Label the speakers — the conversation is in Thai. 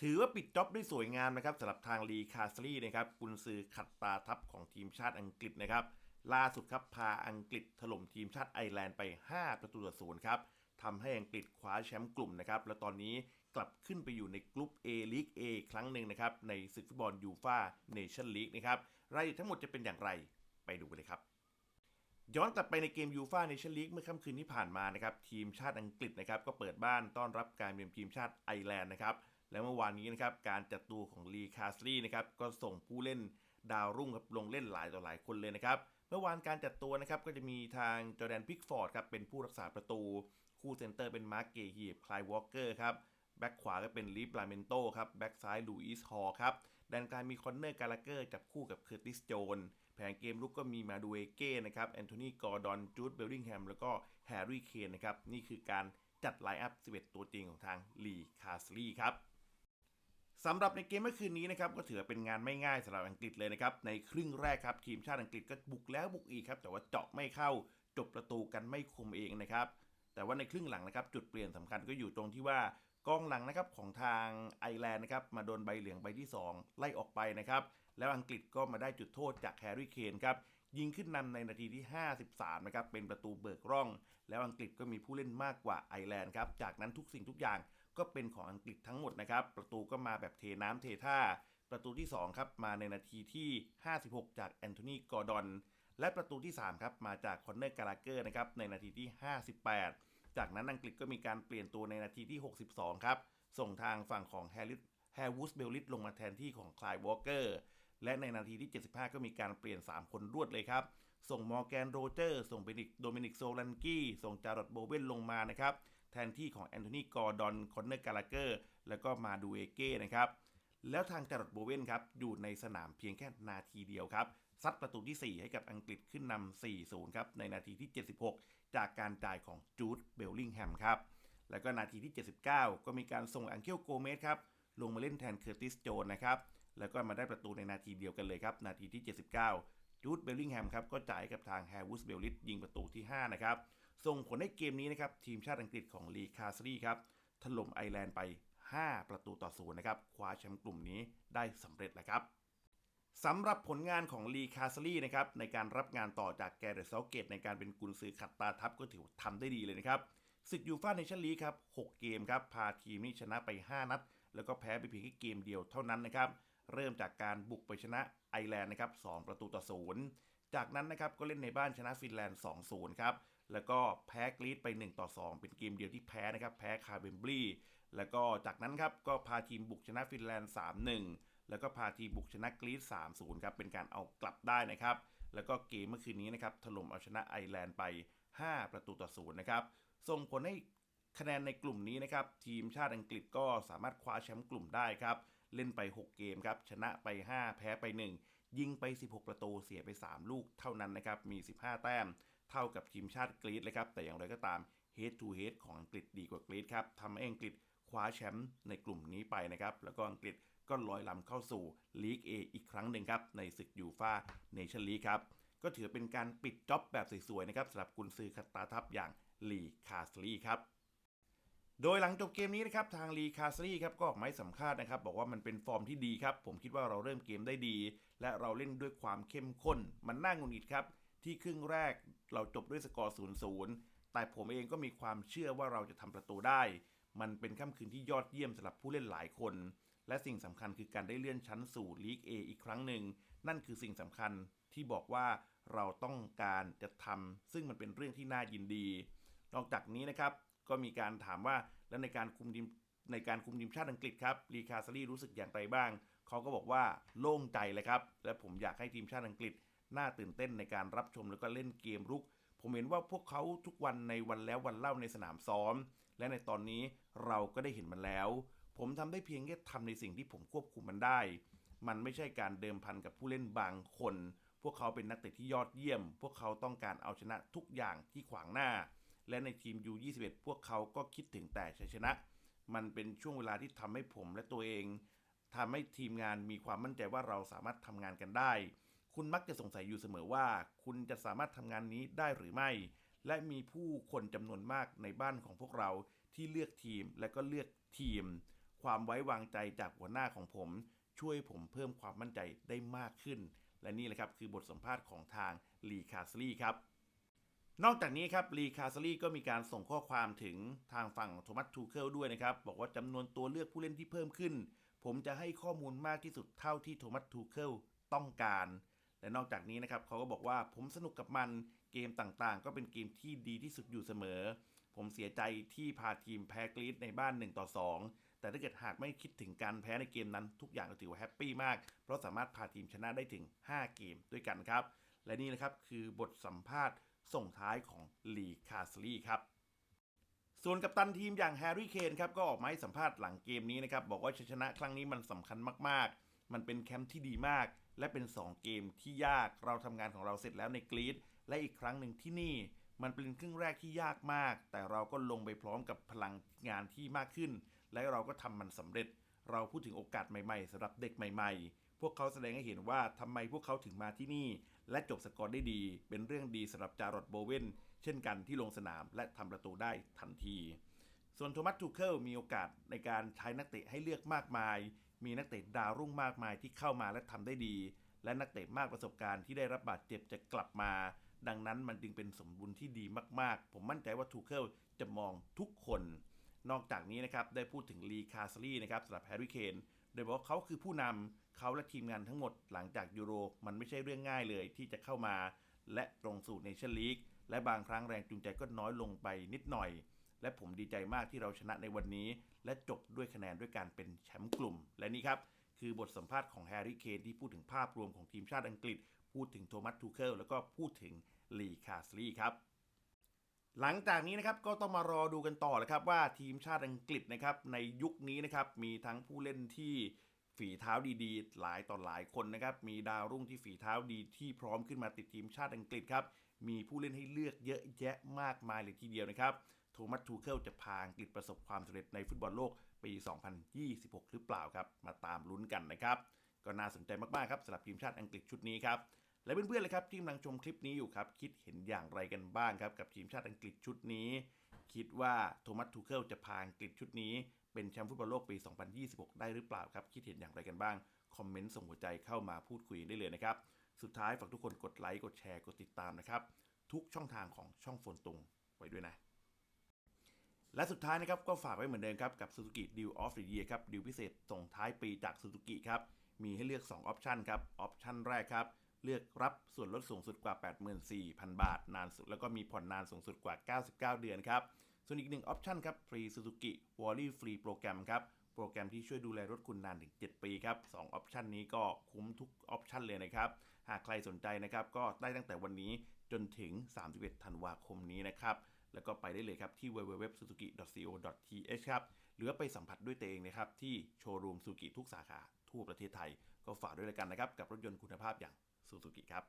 Speaker 1: ถือว่าปิดจ็อบด้สวยงามนะครับสำหรับทางลีคาสลีนะครับกุนซือขัดตาทัพของทีมชาติอังกฤษนะครับล่าสุดครับพาอังกฤษถล่มทีมชาติไอร์แลนด์ไป 5 ประตูต่อศูนย์ครับทำให้อังกฤษคว้าแชมป์กลุ่มนะครับแล้วตอนนี้กลับขึ้นไปอยู่ในกลุ่ม A ลีก A ครั้งหนึ่งนะครับในศึกฟุตบอลยูฟาเนชั่นลีกนะครับรายละเอียดทั้งหมดจะเป็นอย่างไรไปดูกันเลยครับย้อนกลับไปในเกมยูฟาเนชั่นลีกเมื่อค่ำคืนที่ผ่านมานะครับทีมชาติอังกฤษนะครับก็เปิดบ้านต้อนรับการเยือนทีมชาติไอร์แลนด์นะครับ และเมื่อวานนี้นะครับการจัดตัวของลีคาสลีนะครับก็ส่งผู้เล่นดาวรุ่งครับลงเล่นหลายต่อหลายคนเลยนะครับ เมื่อวานการจัดตัวนะครับก็จะมีทางจอแดนพิกฟอร์ดครับเป็นผู้รักษาประตู คู่เซนเตอร์เป็นมาร์กเกฮีบคลายวอลเกอร์ครับแบ็กขวาก็เป็นลีฟลาเมนโตครับแบ็กซ้ายลูอิสฮอร์ครับแดนกลางมีคอนเนอร์กาลาเกอร์จับคู่กับเคอร์ติสโจนแผนเกมลุกก็มีมาดูเอเก้นะครับแอนโทนีกอร์ดอนจูดเบลลิงแฮมแล้วก็แฮร์รี่เคนนะครับนี่คือการจัดไลน์อัพ 11 ตัวจริงของทางลีคาสลีครับ สำหรับในเกมเมื่อคืนนี้นะครับก็ถือเป็นงานไม่ง่ายสำหรับอังกฤษเลยนะครับในครึ่งแรกครับทีมชาติอังกฤษก็บุกแล้วบุกอีกครับแต่ว่าเจาะไม่เข้าจบประตูกันไม่คมเองนะครับแต่ว่าในครึ่งหลังนะครับจุดเปลี่ยนสำคัญก็อยู่ตรงที่ว่ากองหลังนะครับของทางไอร์แลนด์นะครับมาโดนใบเหลืองใบที่ 2 ไล่ออกไปนะครับแล้วอังกฤษก็มาได้จุดโทษจากแฮร์รี่เคนครับยิงขึ้นนำในนาทีที่ 53นะครับเป็นประตูเบิกร่อง แล้วอังกฤษก็มีผู้เล่นมากกว่าไอร์แลนด์ครับจากนั้นทุกสิ่งทุกอย่าง ก็เป็นของอังกฤษทั้งหมดนะครับ ประตูก็มาแบบเทน้ำเทท่า ประตูที่ 2 ครับ มาในนาทีที่ 56 จากแอนโทนีกอร์ดอน และประตูที่ 3 ครับ มาจากคอนเนอร์กาลาเกอร์นะครับในนาทีที่ 58 จากนั้นอังกฤษก็มีการเปลี่ยนตัวในนาทีที่ 62 ครับ ส่งทางฝั่งของแฮร์ริสแฮร์วูสเบลลิสลงมาแทนที่ของคลายวอลเกอร์และในนาทีที่ 75 ก็มีการเปลี่ยน 3 คนรวดเลยครับ ส่งมอร์แกนโรเจอร์ ส่งเบนิกโดมินิกโซลันกี้ ส่งจารดโบเวนลงมานะครับ แทนที่ของแอนโทนีกอร์ดอนคอนเนอร์กาลาเกอร์แล้วก็มาดูเอเก้นะครับ แล้วทางจารดโบเวนครับ อยู่ในสนามเพียงแค่นาทีเดียวครับซัดประตูที่ 4 ให้กับอังกฤษขึ้นนำ 4-0 ครับ ในนาทีที่ 76 จากการจ่ายของจูดเบลลิงแฮมครับ แล้วก็นาทีที่ 79 ก็มีการส่งอังเคิลโกเมสครับ ลงมาเล่นแทนเคอร์ติสโจนนะครับ แล้วก็มาได้ประตูในนาทีเดียวกันเลยครับ นาทีที่ 79 จูดเบลลิงแฮมครับ ก็จ่ายให้กับทางแฮร์วูสเบลลิสยิงประตูที่ 5 นะครับ ส่งผลให้เกมนี้นะครับทีมชาติอังกฤษของลีคาสลีครับถล่มไอร์แลนด์ไป 5 ประตูต่อศูนย์นะครับคว้าแชมป์กลุ่มนี้ได้สำเร็จแล้วครับสำหรับผลงานของลีคาสลีนะครับในการรับงานต่อจากแกเรตเซาเกตในการเป็นกุนซือขัดตาทัพก็ถือว่าทำได้ดีเลยนะครับศึกยูฟ่าเนชั่นลีครับ 6 เกมครับ พาทีมนี้ชนะไป 5 นัด แล้วก็แพ้ไปเพียงแค่เกมเดียวเท่านั้นนะครับ เริ่มจากการบุกไปชนะไอร์แลนด์นะครับ 2 ประตูต่อศูนย์ จากนั้นนะครับก็เล่นในบ้านชนะฟินแลนด์ 2-0 ครับ แล้วก็แพ้กรีซไป 1 ต่อ 2 เป็นเกมเดียวที่แพ้นะครับ แพ้คาร์เบมบลีแล้วก็จากนั้นครับก็พาทีมบุกชนะฟินแลนด์ 3-1 แล้วก็พาทีมบุกชนะกรีซ 3-0 ครับ เป็นการเอากลับได้นะครับ แล้วก็เกมเมื่อคืนนี้นะครับ ถล่มเอาชนะไอร์แลนด์ไป 5 ประตูต่อศูนย์นะครับ ส่งผลให้คะแนนในกลุ่มนี้นะครับ ทีมชาติอังกฤษก็สามารถคว้าแชมป์กลุ่มได้ครับ เล่นไป 6 เกมครับ ชนะไป 5 แพ้ไป 1 ยิงไป 16 ประตูเสียไป 3 ลูกเท่านั้นนะครับ มี 15 แต้ม เท่ากับทีมชาติกรีซเลยครับ แต่อย่างไรก็ตาม head to head ของอังกฤษดีกว่ากรีซครับทำให้อังกฤษคว้าแชมป์ในกลุ่มนี้ไปนะครับ แล้วก็อังกฤษก็ลอยลำเข้าสู่ลีก A อีกครั้งหนึ่งครับ ในศึกยูฟาเนชั่นลีกครับ ก็ถือเป็นการปิดจ็อบแบบสวยๆนะครับสำหรับกุนซือคัตตาทัพอย่างลีคาสลีครับ โดยหลังจบเกมนี้นะครับทางลีคาสลีครับก็ออกมาให้สัมภาษณ์นะครับ บอกว่ามันเป็นฟอร์มที่ดีครับ ผมคิดว่าเราเริ่มเกมได้ดี และเราเล่นด้วยความเข้มข้น มันน่างุดหงิดครับ ที่ครึ่งแรกเราจบด้วยสกอร์0-0แต่ผมเองก็มีความเชื่อว่าเราจะทำประตูได้ มันเป็นค่ำคืนที่ยอดเยี่ยมสำหรับผู้เล่นหลายคน และสิ่งสำคัญคือการได้เลื่อนชั้นสู่ลีก A อีกครั้งหนึ่งนั่นคือสิ่งสำคัญที่บอกว่าเราต้องการจะทำซึ่งมันเป็นเรื่องที่น่ายินดี นอกจากนี้นะครับ ก็มีการถามว่าแล้วในการคุมทีมในการคุมทีมชาติอังกฤษครับลีคาซารีรู้สึกอย่างไรบ้าง เขาก็บอกว่าโล่งใจเลยครับ และผมอยากให้ทีมชาติอังกฤษน่าตื่นเต้นในการรับชมแล้วก็เล่นเกมรุก ผมเห็นว่าพวกเขาทุกวันในวันแล้ววันเล่าในสนามซ้อม และในตอนนี้เราก็ได้เห็นมันแล้ว ผมทำได้เพียงแค่ทำในสิ่งที่ผมควบคุมมันได้ มันไม่ใช่การเดิมพันกับผู้เล่นบางคน พวกเขาเป็นนักเตะที่ยอดเยี่ยม พวกเขาต้องการเอาชนะทุกอย่างที่ขวางหน้า และในทีม U21 พวกเขาก็คิดถึงแต่ชัยชนะ มันเป็นช่วงเวลาที่ทำให้ผมและตัวเองทำให้ทีมงานมีความมั่นใจว่าเราสามารถทำงานกันได้ คุณมักจะสงสัยอยู่เสมอว่า คุณจะสามารถทำงานนี้ได้หรือไม่ และมีผู้คนจำนวนมากในบ้านของพวกเราที่เลือกทีมและก็เลือกทีม ความไว้วางใจจากหัวหน้าของผม ช่วยผมเพิ่มความมั่นใจได้มากขึ้น และนี่แหละครับคือบทสัมภาษณ์ของทางลีคาสลีครับ นอกจากนี้ครับลีคาสลีก็มีการส่งข้อความถึงทางฝั่งโทมัสทูเคิลด้วยนะครับ บอกว่าจำนวนตัวเลือกผู้เล่นที่เพิ่มขึ้น ผมจะให้ข้อมูลมากที่สุดเท่าที่โทมัสทูเคิลต้องการ และนอกจากนี้นะครับเขาก็บอกว่าผมสนุกกับมันเกมต่างๆ ก็เป็นเกมที่ดีที่สุดอยู่เสมอ ผมเสียใจที่พาทีมแพ้กรีซในบ้าน1ต่อ2แต่ถ้าเกิดหากไม่คิดถึงการแพ้ในเกมนั้นทุกอย่างก็ถือว่าแฮปปี้มาก เพราะสามารถพาทีมชนะได้ถึง 5 เกมด้วยกันครับ และนี่นะครับคือบทสัมภาษณ์ ส่งท้ายของลีคาสลีครับส่วนกัปตันทีมอย่างแฮร์รี่เคนครับก็ออกมาให้สัมภาษณ์หลังเกมนี้นะครับ บอกว่าชัยชนะครั้งนี้มันสำคัญมากๆ มันเป็นแคมป์ที่ดีมาก และเป็น 2 เกมที่ยากเราทำงานของเราเสร็จแล้วในกรีซและอีกครั้งหนึ่งที่นี่ มันเป็นครึ่งแรกที่ยากมาก แต่เราก็ลงไปพร้อมกับพลังงานที่มากขึ้น และเราก็ทำมันสำเร็จ เราพูดถึงโอกาสใหม่ๆสำหรับเด็กใหม่ ๆ วกเขาแสดงให้เห็นว่าทำไมพวกเขาถึงมาที่นี่ และจบสกอร์ได้ดี เป็นเรื่องดีสำหรับจารอดโบเวนเช่นกันที่ลงสนามและทำประตูได้ทันที ส่วนโทมัสทูเคิลมีโอกาสในการใช้นักเตะให้เลือกมากมาย มีนักเตะดาวรุ่งมากมายที่เข้ามาและทำได้ดี และนักเตะมากประสบการณ์ที่ได้รับบาดเจ็บจะกลับมา ดังนั้นมันจึงเป็นสมบูรณ์ที่ดีมากๆ ผมมั่นใจว่าทูเคิลจะมองทุกคน นอกจากนี้นะครับได้พูดถึงลีคาสลีนะครับสำหรับแฮร์รี่เคน โดยบอกว่าเขาคือผู้นำเขาและทีมงานทั้งหมดหลังจากยูโร มันไม่ใช่เรื่องง่ายเลยที่จะเข้ามา และตรงสู่เนชั่นลีกและบางครั้งแรงจูงใจก็น้อยลงไปนิดหน่อย และผมดีใจมากที่เราชนะในวันนี้ และจบด้วยคะแนนด้วยการเป็นแชมป์กลุ่ม และนี่ครับ คือบทสัมภาษณ์ของแฮร์รี่เคนที่พูดถึงภาพรวมของทีมชาติอังกฤษ พูดถึงโทมัสทูเคิลแล้วก็พูดถึงลีคาสลีครับ หลังจากนี้นะครับก็ต้องมารอดูกันต่อเลยครับว่าทีมชาติอังกฤษนะครับในยุคนี้นะครับมีทั้งผู้เล่นที่ฝีเท้าดีๆ หลายต่อหลายคนนะครับมีดาวรุ่งที่ฝีเท้าดีที่พร้อมขึ้นมาติดทีมชาติอังกฤษครับมีผู้เล่นให้เลือกเยอะแยะมากมายเลยทีเดียวนะครับโทมัสทูเคิลจะพาอังกฤษประสบความสำเร็จในฟุตบอลโลกปี 2026 หรือเปล่าครับ มาตามลุ้นกันนะครับ ก็น่าสนใจมากๆครับสำหรับทีมชาติอังกฤษชุดนี้ครับ และเพื่อนๆเลยครับที่กำลังชมคลิปนี้อยู่ครับ คิดเห็นอย่างไรกันบ้างครับ กับทีมชาติอังกฤษชุดนี้ คิดว่าโทมัสทูเคิลจะพาอังกฤษชุดนี้ เป็นแชมป์ฟุตบอลโลกปี 2026 ได้หรือเปล่าครับ คิดเห็นอย่างไรกันบ้าง คอมเมนต์ส่งหัวใจเข้ามาพูดคุยได้เลยนะครับ สุดท้ายฝากทุกคนกดไลค์กดแชร์กดติดตามนะครับทุกช่องทางของช่องโฟนตุงไว้ด้วยนะ และสุดท้ายนะครับก็ฝากไว้เหมือนเดิมครับกับ Suzuki Deal of the Year ครับดีลพิเศษส่งท้ายปีจาก Suzuki ครับมีให้เลือก 2 ออปชันครับออปชันแรกครับ เลือกรับส่วนลดสูงสุดกว่า 84,000 บาท นานสุด แล้วก็มีผ่อนนานสูงสุดกว่า 99 เดือนครับ ส่วนอีกหนึ่งออปชันครับฟรี Suzuki w a l l y Free โปรแกรมครับ โปรแกรมที่ช่วยดูแลรถคุณนานถึง 7 ปีครับ2ออปชันนี้ก็คุ้มทุกออปชันเลยนะครับ หากใครสนใจนะครับก็ได้ตั้งแต่วันนี้จนถึง 31 ธันวาคมนี้นะครับแล้วก็ไปได้เลยครับที่ www.suzuki.co.th ครับหรือไปสัมผัสด้วยตัวเองนะครับที่โชว์รูมซูกิทุกสาขาทั่วประเทศไทย ก็ฝากด้วยแล้วกันนะครับกับรถยนต์คุณภาพอย่าง ซูซูกิครับ